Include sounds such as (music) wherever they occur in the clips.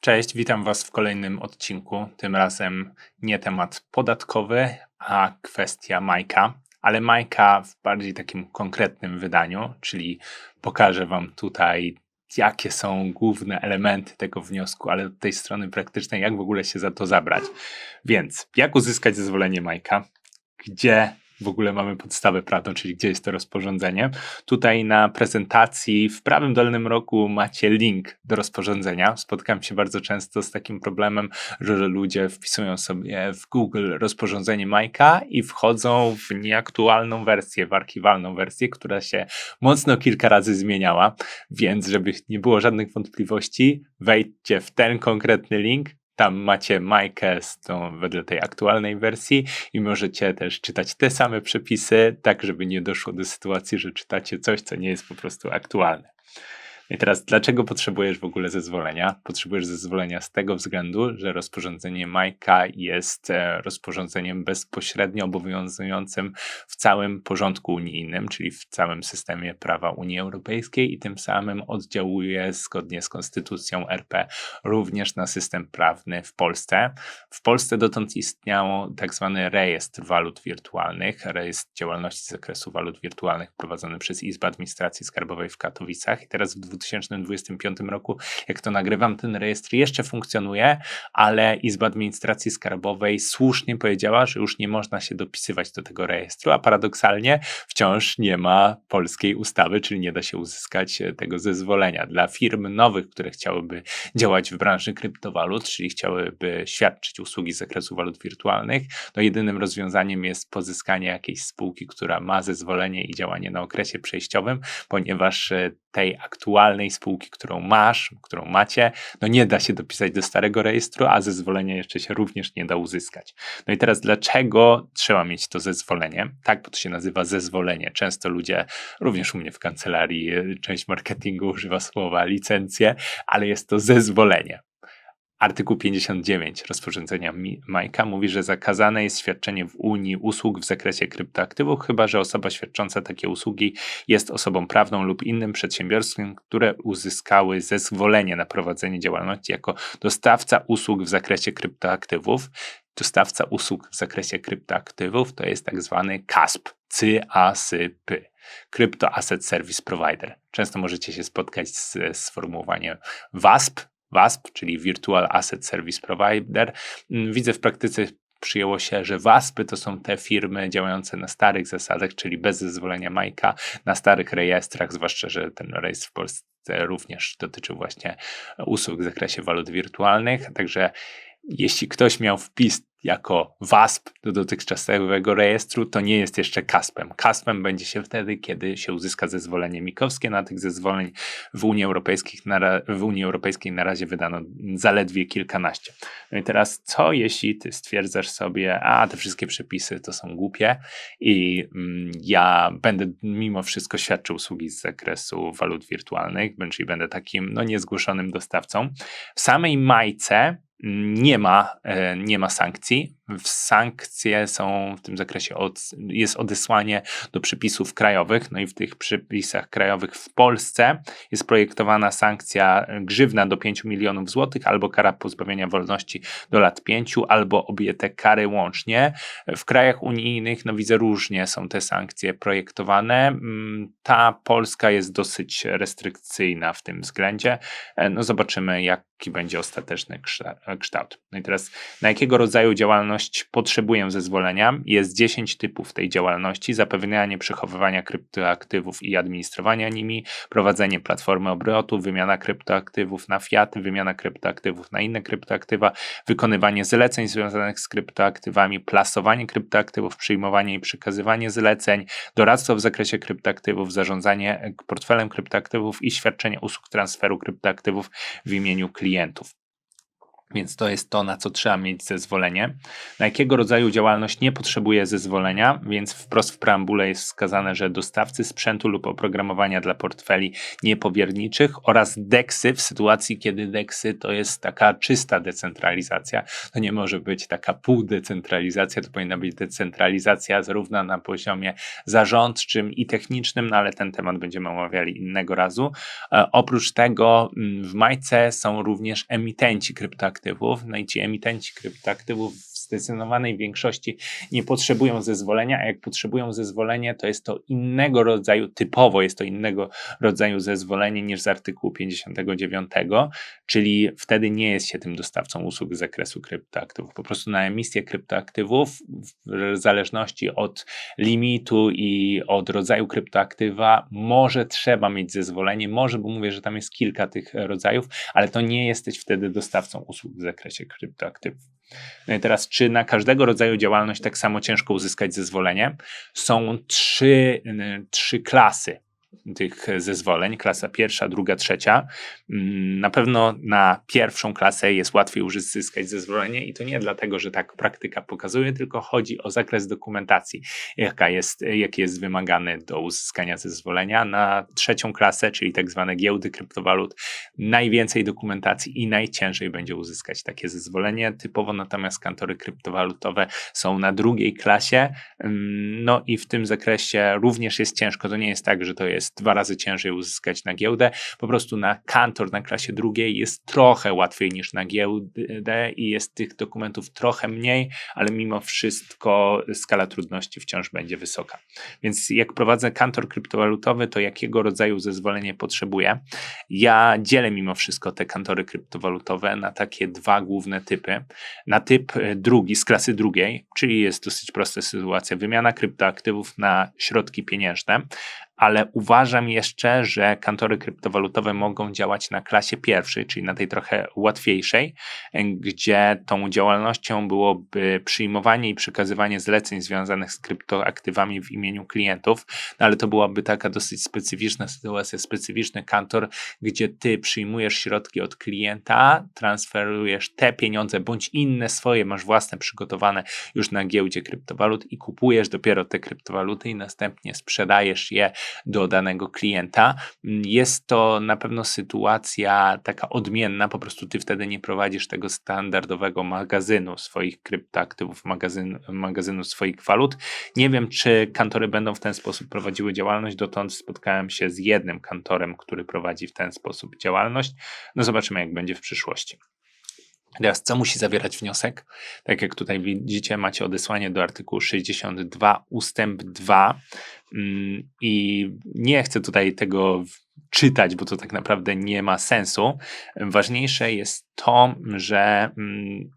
Cześć, witam Was w kolejnym odcinku. Tym razem nie temat podatkowy, a kwestia Majka, ale Majka w bardziej takim konkretnym wydaniu, czyli pokażę Wam tutaj, jakie są główne elementy tego wniosku, ale od tej strony praktycznej, jak w ogóle się za to zabrać. Więc, jak uzyskać zezwolenie Majka? Gdzie w ogóle mamy podstawę prawną, czyli gdzie jest to rozporządzenie. Tutaj na prezentacji w prawym dolnym rogu macie link do rozporządzenia. Spotkam się bardzo często z takim problemem, że ludzie wpisują sobie w Google rozporządzenie Majka i wchodzą w nieaktualną wersję, w archiwalną wersję, która się mocno kilka razy zmieniała. Więc, żeby nie było żadnych wątpliwości, wejdźcie w ten konkretny link, tam macie Majkę z tą, wedle tej aktualnej wersji i możecie też czytać te same przepisy, tak żeby nie doszło do sytuacji, że czytacie coś, co nie jest po prostu aktualne. I teraz, dlaczego potrzebujesz w ogóle zezwolenia? Potrzebujesz zezwolenia z tego względu, że rozporządzenie Majka jest e, rozporządzeniem bezpośrednio obowiązującym w całym porządku unijnym, czyli w całym systemie prawa Unii Europejskiej i tym samym oddziałuje zgodnie z konstytucją RP również na system prawny w Polsce. W Polsce dotąd istniało tak zwany rejestr walut wirtualnych, rejestr działalności z zakresu walut wirtualnych prowadzony przez Izbę Administracji Skarbowej w Katowicach i teraz w 2025 roku, jak to nagrywam, ten rejestr jeszcze funkcjonuje, ale Izba Administracji Skarbowej słusznie powiedziała, że już nie można się dopisywać do tego rejestru, a paradoksalnie wciąż nie ma polskiej ustawy, czyli nie da się uzyskać e, tego zezwolenia. Dla firm nowych, które chciałyby działać w branży kryptowalut, czyli chciałyby świadczyć usługi z zakresu walut wirtualnych, no jedynym rozwiązaniem jest pozyskanie jakiejś spółki, która ma zezwolenie i działanie na okresie przejściowym, ponieważ e, tej aktualnej spółki, którą masz, którą macie, no nie da się dopisać do starego rejestru, a zezwolenia jeszcze się również nie da uzyskać. No i teraz dlaczego trzeba mieć to zezwolenie? Tak, bo to się nazywa zezwolenie. Często ludzie, również u mnie w kancelarii, część marketingu używa słowa licencje, ale jest to zezwolenie. Artykuł 59 rozporządzenia Majka mówi, że zakazane jest świadczenie w Unii usług w zakresie kryptoaktywów, chyba że osoba świadcząca takie usługi jest osobą prawną lub innym przedsiębiorstwem, które uzyskały zezwolenie na prowadzenie działalności jako dostawca usług w zakresie kryptoaktywów. Dostawca usług w zakresie kryptoaktywów to jest tak zwany CASP, CASP. Crypto Asset Service Provider. Często możecie się spotkać z sformułowaniem WASP, WASP, czyli Virtual Asset Service Provider. Mm, widzę w praktyce przyjęło się, że WASPy to są te firmy działające na starych zasadach, czyli bez zezwolenia Majka, na starych rejestrach, zwłaszcza, że ten rejestr w Polsce również dotyczył właśnie usług w zakresie walut wirtualnych. Także jeśli ktoś miał wpis jako WASP do dotychczasowego rejestru, to nie jest jeszcze CASPem. CASPem będzie się wtedy, kiedy się uzyska zezwolenie mikowskie. Na tych zezwoleń w Unii, Europejskiej na, w Unii Europejskiej na razie wydano zaledwie kilkanaście. No i teraz, co jeśli ty stwierdzasz sobie, a te wszystkie przepisy to są głupie i mm, ja będę mimo wszystko świadczył usługi z zakresu walut wirtualnych, czyli będę takim no, niezgłoszonym dostawcą. W samej majce nie ma, e, nie ma sankcji. Sankcje są w tym zakresie, od, jest odesłanie do przepisów krajowych, no i w tych przepisach krajowych w Polsce jest projektowana sankcja grzywna do 5 milionów złotych albo kara pozbawienia wolności do lat 5, albo obie te kary łącznie. W krajach unijnych, no widzę różnie są te sankcje projektowane. Mm, ta Polska jest dosyć restrykcyjna w tym względzie. E, no zobaczymy, jaki będzie ostateczny kształt. No i teraz, na jakiego rodzaju działalność potrzebuję zezwolenia? Jest 10 typów tej działalności: zapewnianie przechowywania kryptoaktywów i administrowania nimi, prowadzenie platformy obrotu, wymiana kryptoaktywów na fiat, wymiana kryptoaktywów na inne kryptoaktywa, wykonywanie zleceń związanych z kryptoaktywami, plasowanie kryptoaktywów, przyjmowanie i przekazywanie zleceń, doradztwo w zakresie kryptoaktywów, zarządzanie portfelem kryptoaktywów i świadczenie usług transferu kryptoaktywów w imieniu klientów. Więc to jest to, na co trzeba mieć zezwolenie. Na jakiego rodzaju działalność nie potrzebuje zezwolenia, więc wprost w preambule jest wskazane, że dostawcy sprzętu lub oprogramowania dla portfeli niepowierniczych oraz DEXy w sytuacji, kiedy DEXy to jest taka czysta decentralizacja. To nie może być taka półdecentralizacja, to powinna być decentralizacja zarówno na poziomie zarządczym i technicznym, no ale ten temat będziemy omawiali innego razu. E, oprócz tego mm, w Majce są również emitenci kryptoaktywów kryptoaktywów. No i ci emitenci kryptoaktywów zdecydowanej większości nie potrzebują zezwolenia, a jak potrzebują zezwolenia, to jest to innego rodzaju, typowo jest to innego rodzaju zezwolenie niż z artykułu 59, czyli wtedy nie jest się tym dostawcą usług z zakresu kryptoaktywów. Po prostu na emisję kryptoaktywów w zależności od limitu i od rodzaju kryptoaktywa może trzeba mieć zezwolenie, może, bo mówię, że tam jest kilka tych rodzajów, ale to nie jesteś wtedy dostawcą usług w zakresie kryptoaktywów. No i teraz, czy na każdego rodzaju działalność tak samo ciężko uzyskać zezwolenie? Są trzy, trzy klasy tych zezwoleń, klasa pierwsza, druga, trzecia. Mm, na pewno na pierwszą klasę jest łatwiej uzyskać zezwolenie i to nie dlatego, że tak praktyka pokazuje, tylko chodzi o zakres dokumentacji, jaka jest, jaki jest wymagany do uzyskania zezwolenia. Na trzecią klasę, czyli tak zwane giełdy kryptowalut, najwięcej dokumentacji i najciężej będzie uzyskać takie zezwolenie. Typowo natomiast kantory kryptowalutowe są na drugiej klasie, mm, no i w tym zakresie również jest ciężko. To nie jest tak, że to jest dwa razy ciężej uzyskać na giełdę. Po prostu na kantor na klasie drugiej jest trochę łatwiej niż na giełdę i jest tych dokumentów trochę mniej, ale mimo wszystko skala trudności wciąż będzie wysoka. Więc jak prowadzę kantor kryptowalutowy, to jakiego rodzaju zezwolenie potrzebuję? Ja dzielę mimo wszystko te kantory kryptowalutowe na takie dwa główne typy. Na typ drugi, z klasy drugiej, czyli jest dosyć prosta sytuacja, wymiana kryptoaktywów na środki pieniężne ale uważam jeszcze, że kantory kryptowalutowe mogą działać na klasie pierwszej, czyli na tej trochę łatwiejszej, gdzie tą działalnością byłoby przyjmowanie i przekazywanie zleceń związanych z kryptoaktywami w imieniu klientów, no ale to byłaby taka dosyć specyficzna sytuacja, specyficzny kantor, gdzie ty przyjmujesz środki od klienta, transferujesz te pieniądze bądź inne swoje, masz własne przygotowane już na giełdzie kryptowalut i kupujesz dopiero te kryptowaluty i następnie sprzedajesz je do danego klienta. Jest to na pewno sytuacja taka odmienna, po prostu ty wtedy nie prowadzisz tego standardowego magazynu swoich kryptoaktywów, magazyn, magazynu swoich walut. Nie wiem, czy kantory będą w ten sposób prowadziły działalność. Dotąd spotkałem się z jednym kantorem, który prowadzi w ten sposób działalność. No zobaczymy, jak będzie w przyszłości. Teraz, co musi zawierać wniosek? Tak jak tutaj widzicie, macie odesłanie do artykułu 62 ustęp 2 mm, i nie chcę tutaj tego czytać, bo to tak naprawdę nie ma sensu. Ważniejsze jest to, że mm,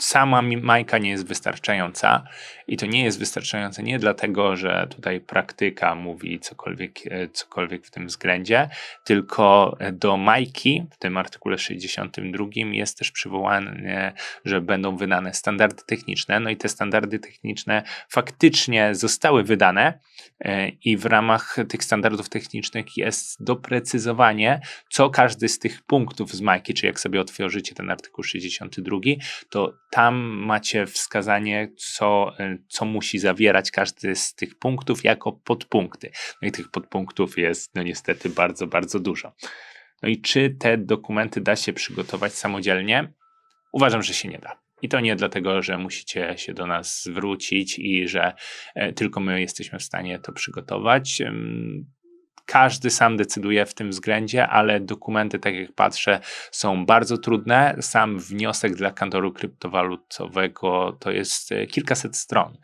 sama Majka nie jest wystarczająca i to nie jest wystarczające nie dlatego, że tutaj praktyka mówi cokolwiek, e, cokolwiek w tym względzie, tylko do Majki w tym artykule 62 jest też przywołane, że będą wydane standardy techniczne, no i te standardy techniczne faktycznie zostały wydane e, i w ramach tych standardów technicznych jest doprecyzowanie, co każdy z tych punktów z Majki, czy jak sobie otworzycie ten artykuł 62, to tam macie wskazanie, co, e, co musi zawierać każdy z tych punktów jako podpunkty. No i tych podpunktów jest no niestety bardzo, bardzo dużo. No i czy te dokumenty da się przygotować samodzielnie? Uważam, że się nie da. I to nie dlatego, że musicie się do nas zwrócić i że e, tylko my jesteśmy w stanie to przygotować każdy sam decyduje w tym względzie, ale dokumenty, tak jak patrzę, są bardzo trudne. Sam wniosek dla kantoru kryptowalutowego to jest e, kilkaset stron.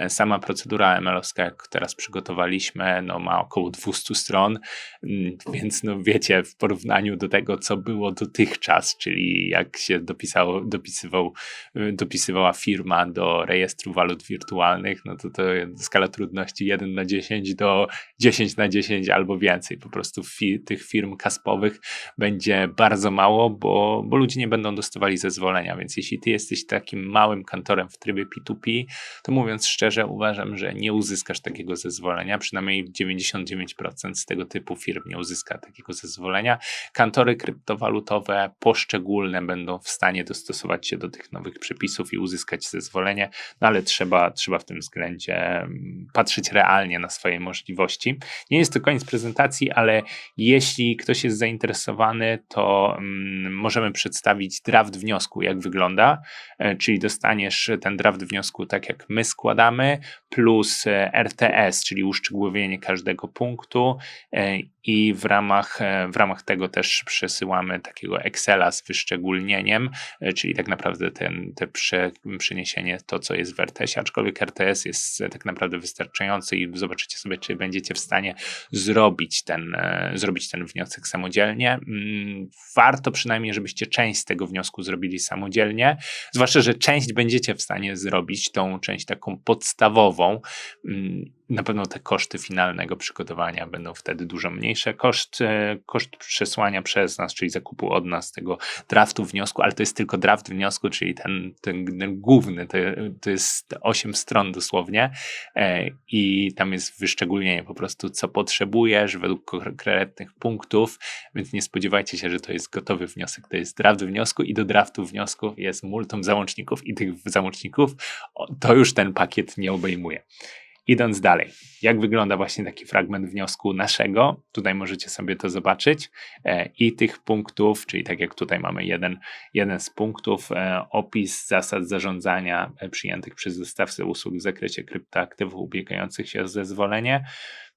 E, sama procedura ML-owska, jak teraz przygotowaliśmy, no, ma około 200 stron, mm, (laughs) więc no, wiecie, w porównaniu do tego, co było dotychczas, czyli jak się dopisało, dopisywał, y, dopisywała firma do rejestru walut wirtualnych, no to to skala trudności 1 na 10 do 10 na 10 albo więcej. Po prostu fi tych firm kaspowych będzie bardzo mało, bo, bo ludzie nie będą dostawali zezwolenia, więc jeśli ty jesteś takim małym kantorem w trybie P2P, to mówiąc szczerze, szczerze uważam, że nie uzyskasz takiego zezwolenia, przynajmniej 99% z tego typu firm nie uzyska takiego zezwolenia. Kantory kryptowalutowe poszczególne będą w stanie dostosować się do tych nowych przepisów i uzyskać zezwolenie, no ale trzeba, trzeba w tym względzie mm, patrzeć realnie na swoje możliwości. Nie jest to koniec prezentacji, ale jeśli ktoś jest zainteresowany, to mm, możemy przedstawić draft wniosku, jak wygląda, e, czyli dostaniesz ten draft wniosku tak jak my składamy, plus e, RTS, czyli uszczegółowienie każdego punktu e, i w ramach, w ramach tego też przesyłamy takiego Excela z wyszczególnieniem, czyli tak naprawdę ten, te prze, przeniesienie to, co jest w RTS-ie, aczkolwiek RTS jest tak naprawdę wystarczający i zobaczycie sobie, czy będziecie w stanie zrobić ten, zrobić ten wniosek samodzielnie. Mm, warto przynajmniej, żebyście część z tego wniosku zrobili samodzielnie, zwłaszcza, że część będziecie w stanie zrobić, tą część taką podstawową. Na pewno te koszty finalnego przygotowania będą wtedy dużo mniejsze. Koszt, e, koszt przesłania przez nas, czyli zakupu od nas tego draftu wniosku, ale to jest tylko draft wniosku, czyli ten, ten, ten główny, to, to jest 8 stron dosłownie e, i tam jest wyszczególnienie po prostu, co potrzebujesz według konkretnych punktów, więc nie spodziewajcie się, że to jest gotowy wniosek, to jest draft wniosku i do draftu wniosku jest multum załączników i tych załączników to już ten pakiet nie obejmuje. Idąc dalej, jak wygląda właśnie taki fragment wniosku naszego, tutaj możecie sobie to zobaczyć e, i tych punktów, czyli tak jak tutaj mamy jeden, jeden z punktów, e, opis zasad zarządzania e, przyjętych przez dostawcę usług w zakresie kryptoaktywów ubiegających się o zezwolenie.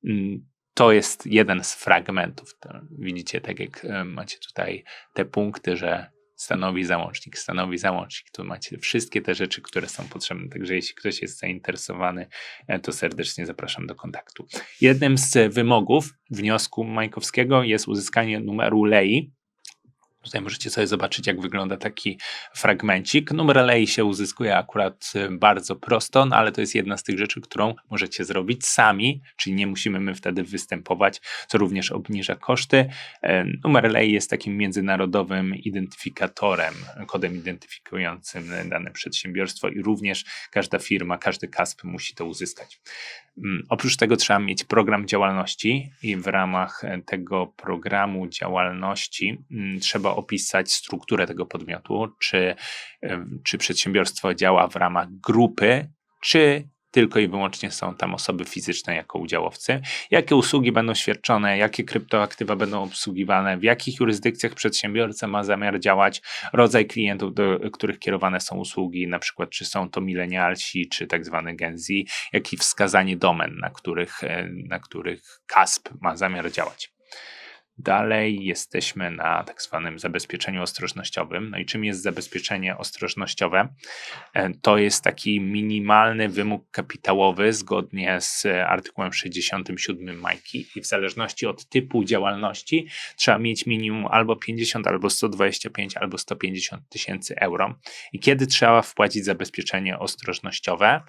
Mm, to jest jeden z fragmentów. Widzicie, tak jak macie tutaj te punkty, że stanowi załącznik, stanowi załącznik. Tu macie wszystkie te rzeczy, które są potrzebne. Także jeśli ktoś jest zainteresowany, e, to serdecznie zapraszam do kontaktu. Jednym z wymogów wniosku Majkowskiego jest uzyskanie numeru LEI, Tutaj możecie sobie zobaczyć, jak wygląda taki fragmencik. Numer alei się uzyskuje akurat y, bardzo prosto, no ale to jest jedna z tych rzeczy, którą możecie zrobić sami, czyli nie musimy my wtedy występować, co również obniża koszty. E, numer alei jest takim międzynarodowym identyfikatorem, kodem identyfikującym dane przedsiębiorstwo i również każda firma, każdy KASP musi to uzyskać. Mm, oprócz tego trzeba mieć program działalności i w ramach tego programu działalności mm, opisać strukturę tego podmiotu, czy, czy przedsiębiobstwo działa w ramach grupy, czy tylko i wyłącznie są tam osoby fizyczne jako udziałowcy. Jakie usługi będą świadczone, jakie kryptoaktywa będą obsługiwane, w jakich jurysdykcjach przedsiębiorca ma zamiar działać, rodzaj klientów, do których kierowane są usługi, na przykład czy są to milenialsi, czy tak zwany Gen Z, jak i wskazanie domen, na których, e, na których CASP ma zamiar działać. Dalej jesteśmy na tak zwanym zabezpieczeniu ostrożnościowym. No i czym jest zabezpieczenie ostrożnościowe? E, to jest taki minimalny wymóg kapitałowy zgodnie z artykułem 67 Majki i w zależności od typu działalności trzeba mieć minimum albo 50, albo 125, albo 150 tysięcy euro. I kiedy trzeba wpłacić zabezpieczenie ostrożnościowe?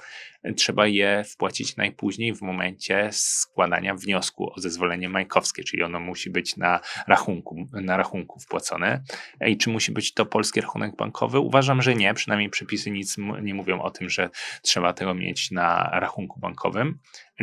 Trzeba je wpłacić najpóźniej w momencie składania wniosku o zezwolenie majkowskie, czyli ono musi być na rachunku, na rachunku wpłacone. I czy musi być to polski rachunek bankowy? Uważam, że nie. Przynajmniej przepisy nic nie mówią o tym, że trzeba tego mieć na rachunku bankowym.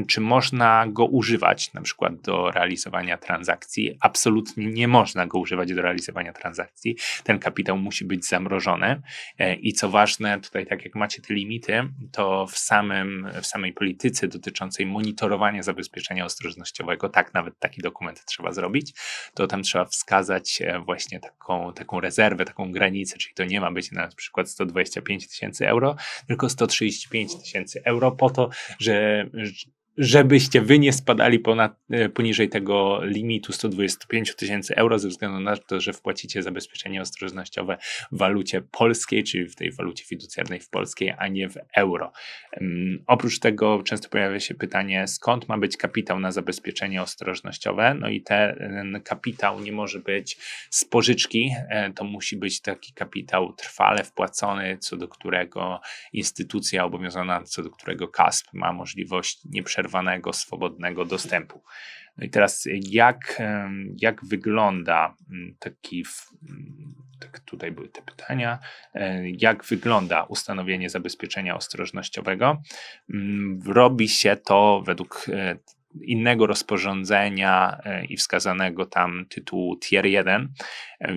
Czy można go używać na przykład do realizowania transakcji? Absolutnie nie można go używać do realizowania transakcji. Ten kapitał musi być zamrożony. E, I co ważne, tutaj tak jak macie te limity, to w, samym, w samej polityce dotyczącej monitorowania zabezpieczenia ostrożnościowego, tak nawet taki dokument trzeba zrobić, to tam trzeba wskazać e, właśnie taką, taką rezerwę, taką granicę, czyli to nie ma być na przykład 125 tysięcy euro, tylko 135 tysięcy euro po to, że żebyście wy nie spadali ponad, e, poniżej tego limitu 125 tysięcy euro ze względu na to, że wpłacicie zabezpieczenie ostrożnościowe w walucie polskiej, czyli w tej walucie fiducjarnej w polskiej, a nie w euro. Um, oprócz tego często pojawia się pytanie, skąd ma być kapitał na zabezpieczenie ostrożnościowe? No i ten kapitał nie może być z pożyczki, e, to musi być taki kapitał trwale wpłacony, co do którego instytucja obowiązana, co do którego KASP ma możliwość nieprzerwanego nieprzerwanego, swobodnego dostępu. No i teraz jak, jak wygląda mm, taki tak tutaj były te pytania. Jak wygląda ustanowienie zabezpieczenia ostrożnościowego? Mm, robi się to według e, innego rozporządzenia e, i wskazanego tam tytułu Tier 1.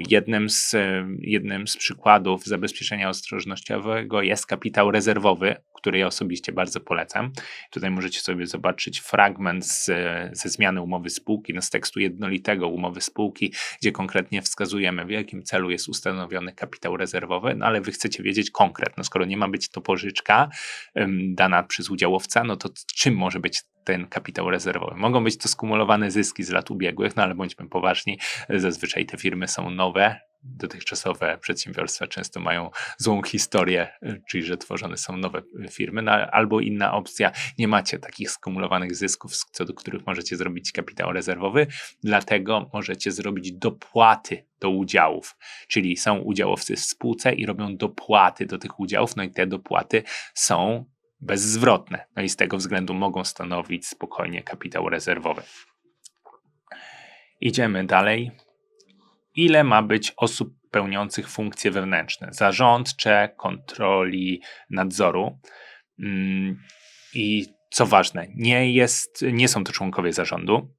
Jednym z, jednym z przykładów zabezpieczenia ostrożnościowego jest kapitał rezerwowy, który ja osobiście bardzo polecam. Tutaj możecie sobie zobaczyć fragment z, ze zmiany umowy spółki, no z tekstu jednolitego umowy spółki, gdzie konkretnie wskazujemy, w jakim celu jest ustanowiony kapitał rezerwowy, no ale wy chcecie wiedzieć konkret, no skoro nie ma być to pożyczka um, dana przez udziałowca, no to czym może być ten kapitał rezerwowy. Mogą być to skumulowane zyski z lat ubiegłych, no ale bądźmy poważni, zazwyczaj te firmy są nowe, dotychczasowe przedsiębiorstwa często mają złą historię, czyli że tworzone są nowe firmy, no, albo inna opcja, nie macie takich skumulowanych zysków, co do których możecie zrobić kapitał rezerwowy, dlatego możecie zrobić dopłaty do udziałów, czyli są udziałowcy w spółce i robią dopłaty do tych udziałów, no i te dopłaty są bezzwrotne, no i z tego względu mogą stanowić spokojnie kapitał rezerwowy. Idziemy dalej ile ma być osób pełniących funkcje wewnętrzne, zarządcze, kontroli, nadzoru. Mm, I co ważne, nie, jest, nie są to członkowie zarządu,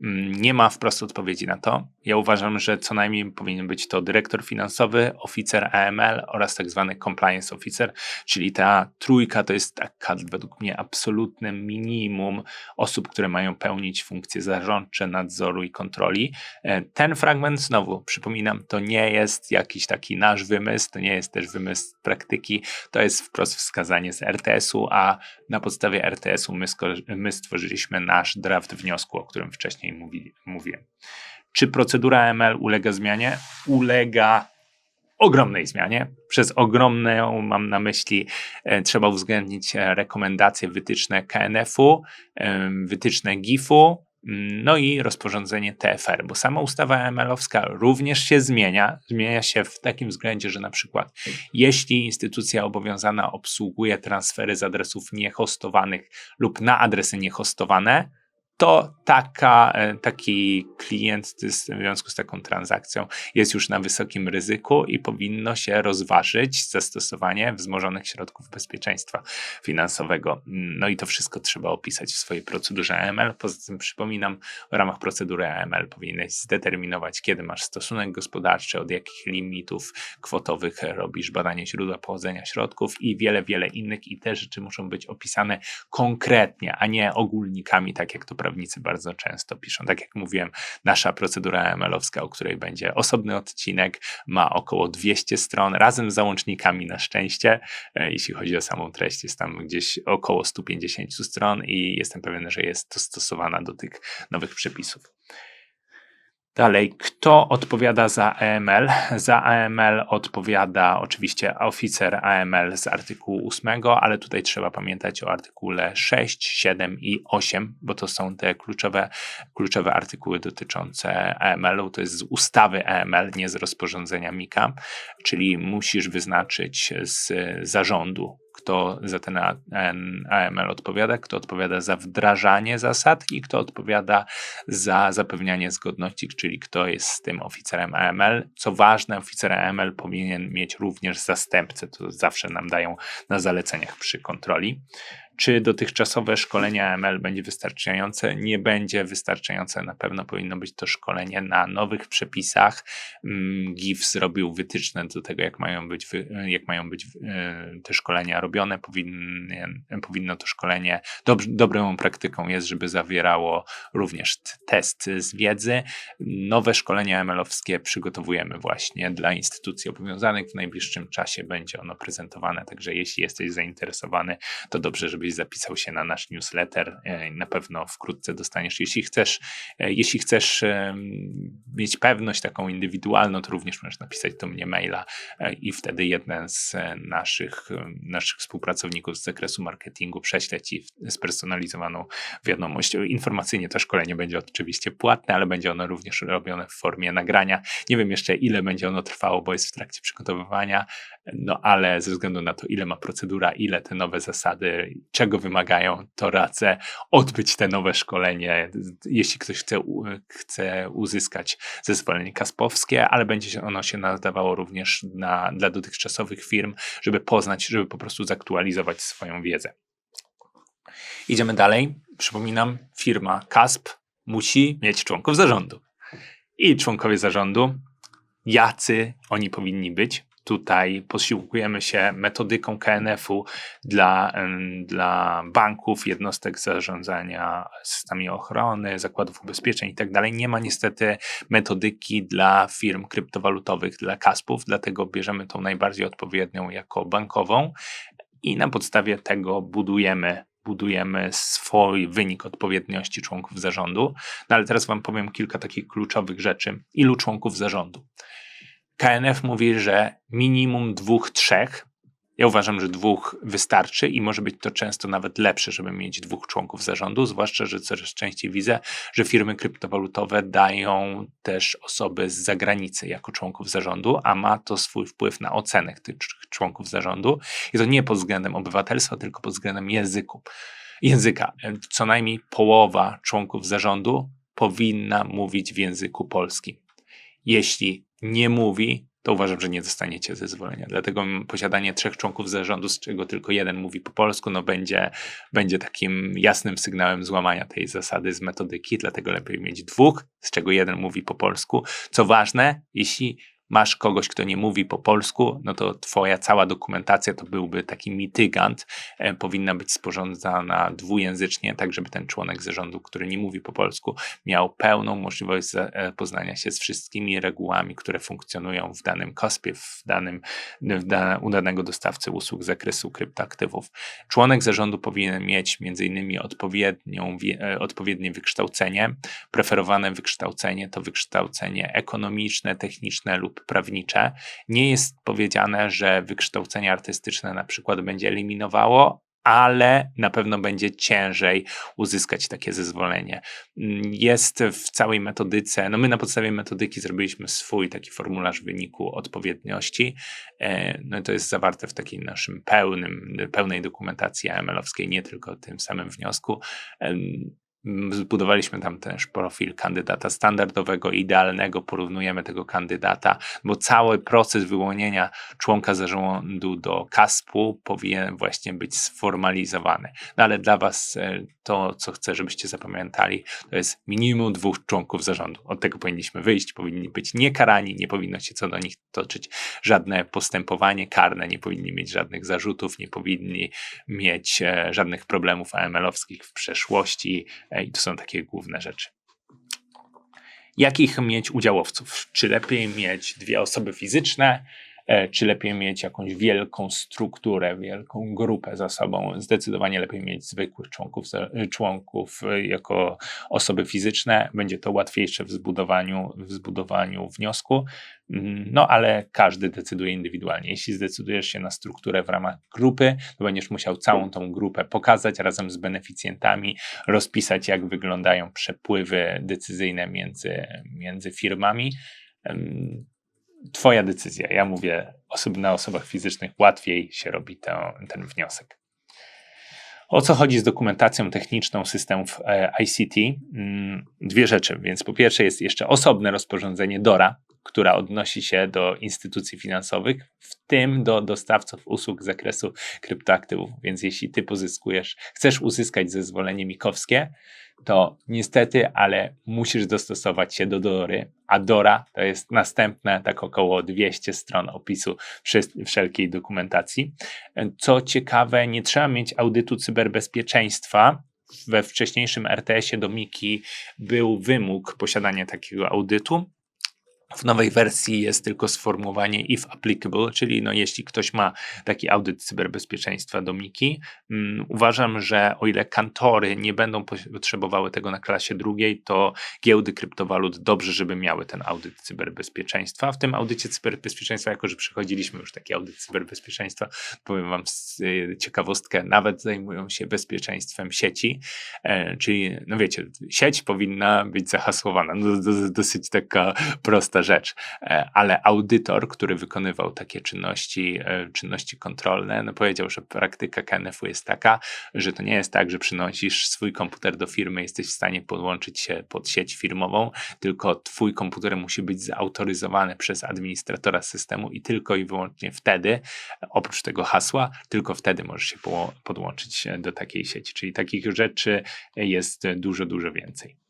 nie ma wprost odpowiedzi na to. Ja uważam, że co najmniej powinien być to dyrektor finansowy, oficer AML oraz tak zwany compliance officer, czyli ta trójka to jest taka według mnie absolutne minimum osób, które mają pełnić funkcje zarządcze, nadzoru i kontroli. E, ten fragment, znowu przypominam, to nie jest jakiś taki nasz wymysł, to nie jest też wymysł praktyki, to jest wprost wskazanie z RTS-u, a na podstawie RTS-u my, my stworzyliśmy nasz draft wniosku, o którym wcześniej wcześniej mówi, mówiłem. Czy procedura ML ulega zmianie? Ulega ogromnej zmianie. Przez ogromną mam na myśli, e, trzeba uwzględnić e, rekomendacje, wytyczne KNF-u, e, wytyczne GIF-u, mm, no i rozporządzenie TFR, bo sama ustawa ML-owska również się zmienia. Zmienia się w takim względzie, że na przykład jeśli instytucja obowiązana obsługuje transfery z adresów niehostowanych lub na adresy niehostowane, to taka, e, taki klient w związku z taką transakcją jest już na wysokim ryzyku i powinno się rozważyć zastosowanie wzmożonych środków bezpieczeństwa finansowego. No i to wszystko trzeba opisać w swojej procedurze AML. Poza tym przypominam, w ramach procedury AML powinieneś zdeterminować, kiedy masz stosunek gospodarczy, od jakich limitów kwotowych robisz badanie źródła pochodzenia środków i wiele, wiele innych i te rzeczy muszą być opisane konkretnie, a nie ogólnikami, tak jak to prawnicy bardzo często piszą. Tak jak mówiłem, nasza procedura ML-owska, o której będzie osobny odcinek, ma około 200 stron, razem z załącznikami na szczęście. E, jeśli chodzi o samą treść, jest tam gdzieś około 150 stron i jestem pewien, że jest dostosowana do tych nowych przepisów. Dalej, kto odpowiada za AML? Za AML odpowiada oczywiście oficer AML z artykułu 8, ale tutaj trzeba pamiętać o artykule 6, 7 i 8, bo to są te kluczowe, kluczowe artykuły dotyczące AML-u. To jest z ustawy AML, nie z rozporządzenia MIKA, czyli musisz wyznaczyć z zarządu kto za ten AML odpowiada, kto odpowiada za wdrażanie zasad i kto odpowiada za zapewnianie zgodności, czyli kto jest tym oficerem AML. Co ważne, oficer AML powinien mieć również zastępcę, to zawsze nam dają na zaleceniach przy kontroli. Czy dotychczasowe szkolenie AML będzie wystarczające? Nie będzie wystarczające. Na pewno powinno być to szkolenie na nowych przepisach. Mm, GIF zrobił wytyczne do tego, jak mają być, jak mają być e, te szkolenia robione. Powinien, powinno to szkolenie, dob, dobrą praktyką jest, żeby zawierało również test z wiedzy. Nowe szkolenia ML-owskie przygotowujemy właśnie dla instytucji obowiązanych. W najbliższym czasie będzie ono prezentowane, także jeśli jesteś zainteresowany, to dobrze, żeby zapisał się na nasz newsletter. E, na pewno wkrótce dostaniesz. Jeśli chcesz, e, jeśli chcesz mieć pewność taką indywidualną, to również możesz napisać do mnie maila e, i wtedy jeden z naszych, naszych współpracowników z zakresu marketingu prześle ci spersonalizowaną wiadomość. Informacyjnie to szkolenie będzie oczywiście płatne, ale będzie ono również robione w formie nagrania. Nie wiem jeszcze ile będzie ono trwało, bo jest w trakcie przygotowywania. No ale ze względu na to, ile ma procedura, ile te nowe zasady, czego wymagają, to radzę odbyć te nowe szkolenie, jeśli ktoś chce, chce uzyskać zezwolenie kaspowskie, ale będzie ono się nadawało również na, dla dotychczasowych firm, żeby poznać, żeby po prostu zaktualizować swoją wiedzę. Idziemy dalej. Przypominam, firma KASP musi mieć członków zarządu. I członkowie zarządu, jacy oni powinni być. Tutaj posiłkujemy się metodyką KNF-u dla, dla banków, jednostek zarządzania systemami ochrony, zakładów ubezpieczeń itd. Nie ma niestety metodyki dla firm kryptowalutowych, dla kaspów, dlatego bierzemy tą najbardziej odpowiednią jako bankową i na podstawie tego budujemy budujemy swój wynik odpowiedniości członków zarządu. No ale teraz Wam powiem kilka takich kluczowych rzeczy. Ilu członków zarządu? KNF mówi, że minimum dwóch, trzech. Ja uważam, że dwóch wystarczy i może być to często nawet lepsze, żeby mieć dwóch członków zarządu, zwłaszcza, że coraz częściej widzę, że firmy kryptowalutowe dają też osoby z zagranicy jako członków zarządu, a ma to swój wpływ na ocenę tych członków zarządu. I to nie pod względem obywatelstwa, tylko pod względem języku. języka. Co najmniej połowa członków zarządu powinna mówić w języku polskim. Jeśli nie mówi, to uważam, że nie dostaniecie zezwolenia. Dlatego posiadanie trzech członków zarządu, z czego tylko jeden mówi po polsku, no będzie, będzie takim jasnym sygnałem złamania tej zasady z metodyki, dlatego lepiej mieć dwóch, z czego jeden mówi po polsku. Co ważne, jeśli masz kogoś, kto nie mówi po polsku, no to twoja cała dokumentacja to byłby taki mitygant, e, powinna być sporządzana dwujęzycznie, tak żeby ten członek zarządu, który nie mówi po polsku, miał pełną możliwość e, się z wszystkimi regułami, które funkcjonują w danym kospie, w danym, w da, u danego dostawcy usług z zakresu kryptoaktywów. Członek zarządu powinien mieć między innymi odpowiednią, e, odpowiednie wykształcenie. Preferowane wykształcenie to wykształcenie ekonomiczne, techniczne lub prawnicze. Nie jest powiedziane, że wykształcenie artystyczne na przykład będzie eliminowało, ale na pewno będzie ciężej uzyskać takie zezwolenie. Jest w całej metodyce, no my na podstawie metodyki zrobiliśmy swój taki formularz wyniku odpowiedniości. E, no to jest zawarte w takiej naszym pełnym, pełnej dokumentacji AML-owskiej, nie tylko tym samym wniosku. Zbudowaliśmy tam też profil kandydata standardowego, idealnego, porównujemy tego kandydata, bo cały proces wyłonienia członka zarządu do KASP-u powinien właśnie być sformalizowany. No ale dla Was e, to, co chcę, żebyście zapamiętali, to jest minimum dwóch członków zarządu. Od tego powinniśmy wyjść, powinni być niekarani, nie powinno się co do nich toczyć żadne postępowanie karne, nie powinni mieć żadnych zarzutów, nie powinni mieć e, żadnych problemów AML-owskich w przeszłości, I to są takie główne rzeczy. Jakich mieć udziałowców? Czy lepiej mieć dwie osoby fizyczne, czy lepiej mieć jakąś wielką strukturę, wielką grupę za sobą. Zdecydowanie lepiej mieć zwykłych członków, członków e, jako osoby fizyczne. Będzie to łatwiejsze w zbudowaniu, w zbudowaniu wniosku. Mm, no, ale każdy decyduje indywidualnie. Jeśli zdecydujesz się na strukturę w ramach grupy, to będziesz musiał całą tą grupę pokazać razem z beneficjentami, rozpisać, jak wyglądają przepływy decyzyjne między, między firmami Twoja decyzja. Ja mówię, osob na osobach fizycznych łatwiej się robi ten, ten wniosek. O co chodzi z dokumentacją techniczną systemów e, ICT? Mm, dwie rzeczy. Więc po pierwsze jest jeszcze osobne rozporządzenie DORA, która odnosi się do instytucji finansowych, w tym do dostawców usług z zakresu kryptoaktywów. Więc jeśli ty pozyskujesz, chcesz uzyskać zezwolenie mikowskie, to niestety, ale musisz dostosować się do Dory, a Dora to jest następne, tak około 200 stron opisu wszelkiej dokumentacji. Co ciekawe, nie trzeba mieć audytu cyberbezpieczeństwa, we wcześniejszym RTS-ie do Miki był wymóg posiadania takiego audytu, w nowej wersji jest tylko sformułowanie if applicable, czyli no jeśli ktoś ma taki audyt cyberbezpieczeństwa do Miki, um, uważam, że o ile kantory nie będą potrzebowały tego na klasie drugiej, to giełdy kryptowalut dobrze, żeby miały ten audyt cyberbezpieczeństwa. W tym audycie cyberbezpieczeństwa, jako że przechodziliśmy już taki audyt cyberbezpieczeństwa, powiem wam y, ciekawostkę, nawet zajmują się bezpieczeństwem sieci, e, czyli no wiecie, sieć powinna być zahasłowana. No, do, dosyć taka prosta prosta rzecz, e, ale audytor, który wykonywał takie czynności, e, czynności kontrolne, no powiedział, że praktyka KNF-u jest taka, że to nie jest tak, że przynosisz swój komputer do firmy, jesteś w stanie podłączyć się pod sieć firmową, tylko twój komputer musi być zautoryzowany przez administratora systemu i tylko i wyłącznie wtedy, oprócz tego hasła, tylko wtedy możesz się podłączyć do takiej sieci. Czyli takich rzeczy jest dużo, dużo więcej.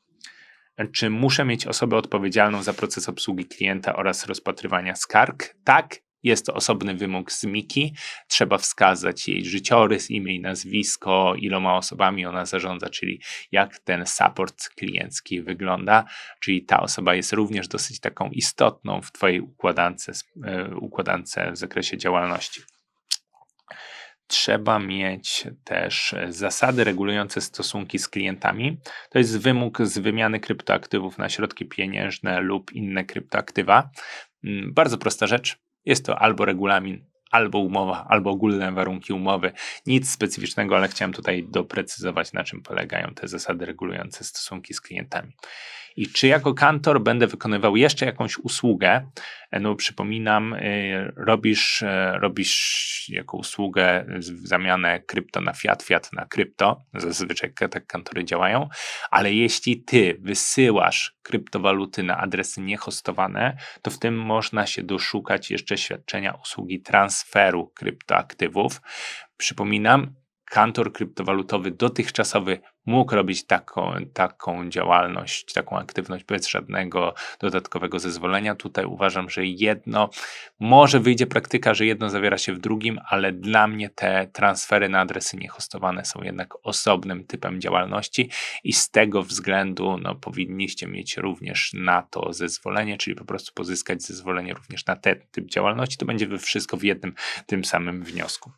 Czy muszę mieć osobę odpowiedzialną za proces obsługi klienta oraz rozpatrywania skarg? Tak, jest to osobny wymóg z Miki. Trzeba wskazać jej życiorys, imię i nazwisko, iloma osobami ona zarządza, czyli jak ten support kliencki wygląda. Czyli ta osoba jest również dosyć taką istotną w Twojej układance, e, układance w zakresie działalności trzeba mieć też zasady regulujące stosunki z klientami. To jest wymóg z wymiany kryptoaktywów na środki pieniężne lub inne kryptoaktywa. Mm, bardzo prosta rzecz. Jest to albo regulamin, albo umowa, albo ogólne warunki umowy. Nic specyficznego, ale chciałem tutaj doprecyzować, na czym polegają te zasady regulujące stosunki z klientami. I czy jako kantor będę wykonywał jeszcze jakąś usługę? E, no, przypominam, y, robisz, e, robisz jako usługę zamianę krypto na fiat, fiat na krypto. Zazwyczaj tak kantory działają, ale jeśli ty wysyłasz kryptowaluty na adresy niehostowane, to w tym można się doszukać jeszcze świadczenia usługi transferu kryptoaktywów. Przypominam, kantor kryptowalutowy dotychczasowy mógł robić taką, taką działalność, taką aktywność bez żadnego dodatkowego zezwolenia. Tutaj uważam, że jedno, może wyjdzie praktyka, że jedno zawiera się w drugim, ale dla mnie te transfery na adresy niehostowane są jednak osobnym typem działalności i z tego względu no, powinniście mieć również na to zezwolenie, czyli po prostu pozyskać zezwolenie również na ten typ działalności. To będzie wszystko w jednym tym samym wniosku.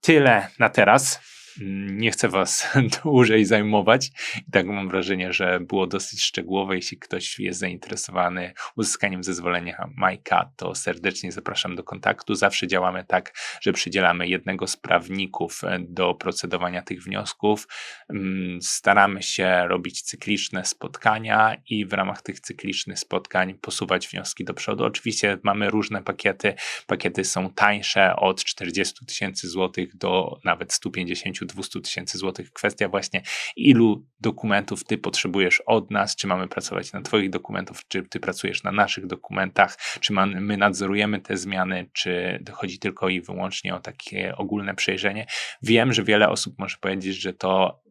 Tyle na teraz. Nie chcę Was (laughs) dłużej zajmować. I tak mam wrażenie, że było dosyć szczegółowe. Jeśli ktoś jest zainteresowany uzyskaniem zezwolenia Majka, to serdecznie zapraszam do kontaktu. Zawsze działamy tak, że przydzielamy jednego z prawników e, do procedowania tych wniosków. Mm, staramy się robić cykliczne spotkania i w ramach tych cyklicznych spotkań posuwać wnioski do przodu. Oczywiście mamy różne pakiety. Pakiety są tańsze od 40 tysięcy złotych do nawet 150 200 tysięcy złotych. Kwestia właśnie, ilu dokumentów ty potrzebujesz od nas, czy mamy pracować na twoich dokumentów, czy ty pracujesz na naszych dokumentach, czy my nadzorujemy te zmiany, czy chodzi tylko i wyłącznie o takie ogólne przejrzenie. Wiem, że wiele osób może powiedzieć, że to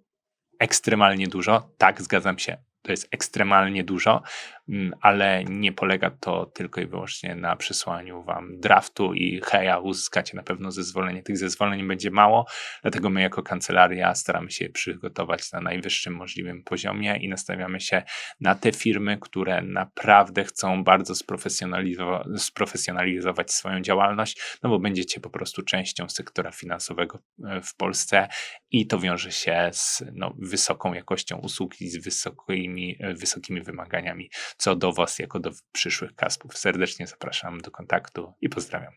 ekstremalnie dużo. Tak, zgadzam się. To jest ekstremalnie dużo, ale nie polega to tylko i wyłącznie na przesłaniu wam draftu i heja, uzyskacie na pewno zezwolenie. Tych zezwoleń będzie mało, dlatego my jako kancelaria staramy się przygotować na najwyższym możliwym poziomie i nastawiamy się na te firmy, które naprawdę chcą bardzo sprofesjonalizować, sprofesjonalizować swoją działalność, no bo będziecie po prostu częścią sektora finansowego e, w Polsce i to wiąże się z no, wysoką jakością usług i z wysokimi, e, wysokimi wymaganiami co do Was jako do przyszłych kaspów. Serdecznie zapraszam do kontaktu i pozdrawiam.